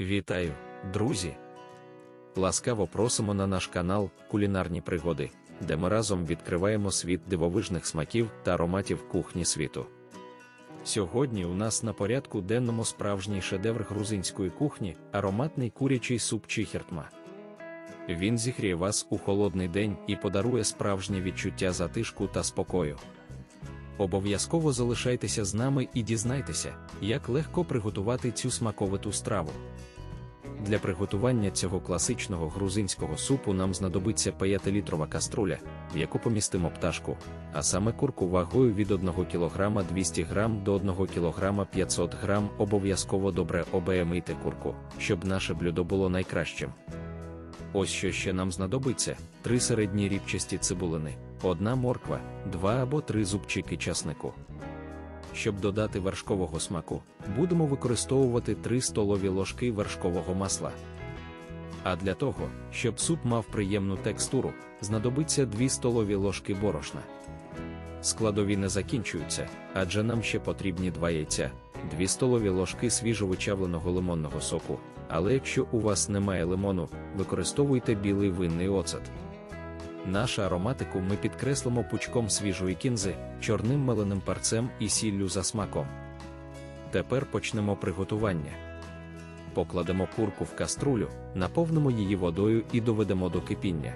Вітаю, друзі! Ласкаво просимо на наш канал Кулінарні пригоди, де ми разом відкриваємо світ дивовижних смаків та ароматів кухні світу. Сьогодні у нас на порядку денному справжній шедевр грузинської кухні ароматний курячий суп чихертма. Він зігріє вас у холодний день і подарує справжнє відчуття затишку та спокою. Обов'язково залишайтеся з нами і дізнайтеся, як легко приготувати цю смаковиту страву. Для приготування цього класичного грузинського супу нам знадобиться 5-літрова каструля, в яку помістимо пташку, а саме курку вагою від 1 кг 200 г до 1 кг 500 г обов'язково добре обеємийте курку, щоб наше блюдо було найкращим. Ось що ще нам знадобиться: 3 середні рібчасті цибулини, одна морква, 2 або 3 зубчики часнику. Щоб додати вершкового смаку, будемо використовувати 3 столові ложки вершкового масла. А для того, щоб суп мав приємну текстуру, знадобиться 2 столові ложки борошна. Складові не закінчуються, адже нам ще потрібні 2 яйця, 2 столові ложки свіжовичавленого лимонного соку, але якщо у вас немає лимону, використовуйте білий винний оцет. Нашу ароматику ми підкреслимо пучком свіжої кінзи, чорним меленим парцем і сіллю за смаком. Тепер почнемо приготування. Покладемо курку в каструлю, наповнимо її водою і доведемо до кипіння.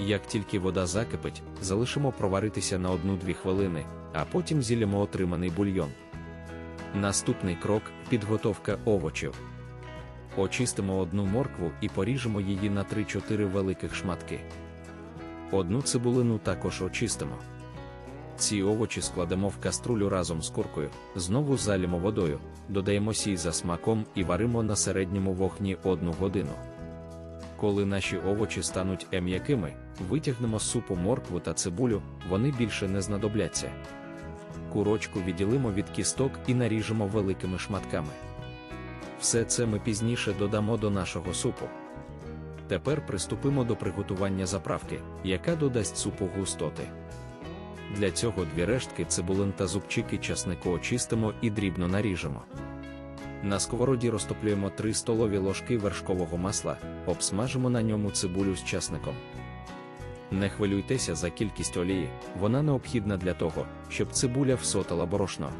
Як тільки вода закипить, залишимо проваритися на 1-2 хвилини, а потім зілємо отриманий бульйон. Наступний крок підготовка овочів. Очистимо одну моркву і поріжемо її на 3-4 великих шматки. Одну цибулину також очистимо. Ці овочі складемо в каструлю разом з куркою, знову залімо водою, додаємо сій за смаком і варимо на середньому вогні одну годину. Коли наші овочі стануть ем'якими, витягнемо з супу моркву та цибулю, вони більше не знадобляться. Курочку відділимо від кісток і наріжемо великими шматками. Все це ми пізніше додамо до нашого супу. Тепер приступимо до приготування заправки, яка додасть супу густоти. Для цього дві рештки цибулин та зубчики часнику очистимо і дрібно наріжемо. На сковороді розтоплюємо 3 столові ложки вершкового масла, обсмажимо на ньому цибулю з часником. Не хвилюйтеся за кількість олії, вона необхідна для того, щоб цибуля всотала борошно.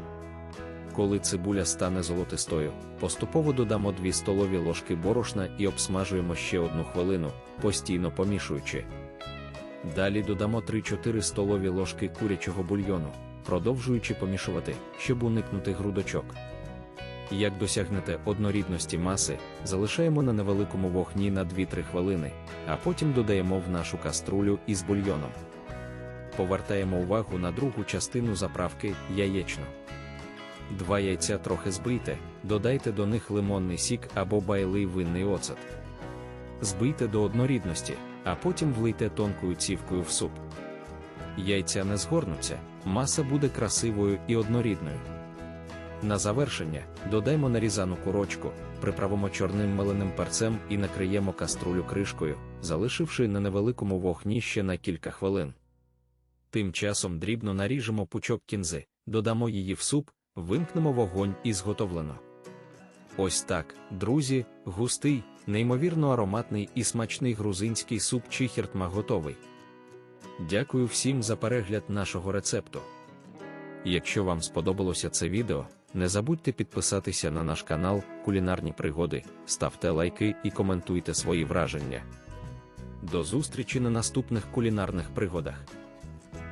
Коли цибуля стане золотистою, поступово додамо 2 столові ложки борошна і обсмажуємо ще одну хвилину, постійно помішуючи. Далі додамо 3-4 столові ложки курячого бульйону, продовжуючи помішувати, щоб уникнути грудочок. Як досягнете однорідності маси, залишаємо на невеликому вогні на 2-3 хвилини, а потім додаємо в нашу каструлю із бульйоном. Повертаємо увагу на другу частину заправки яєчну. Два яйця трохи збийте, додайте до них лимонний сік або байлий винний оцет. Збийте до однорідності, а потім влийте тонкою цівкою в суп. Яйця не згорнуться, маса буде красивою і однорідною. На завершення додаймо нарізану курочку, приправимо чорним меленим перцем і накриємо каструлю кришкою, залишивши на невеликому вогні ще на кілька хвилин. Тим часом дрібно наріжемо пучок кінзи, додамо її в суп, вимкнемо вогонь і зготовлено. Ось так, друзі, густий, неймовірно ароматний і смачний грузинський суп чихертма готовий. Дякую всім за перегляд нашого рецепту. Якщо вам сподобалося це відео, не забудьте підписатися на наш канал Кулінарні пригоди, ставте лайки і коментуйте свої враження. До зустрічі на наступних кулінарних пригодах.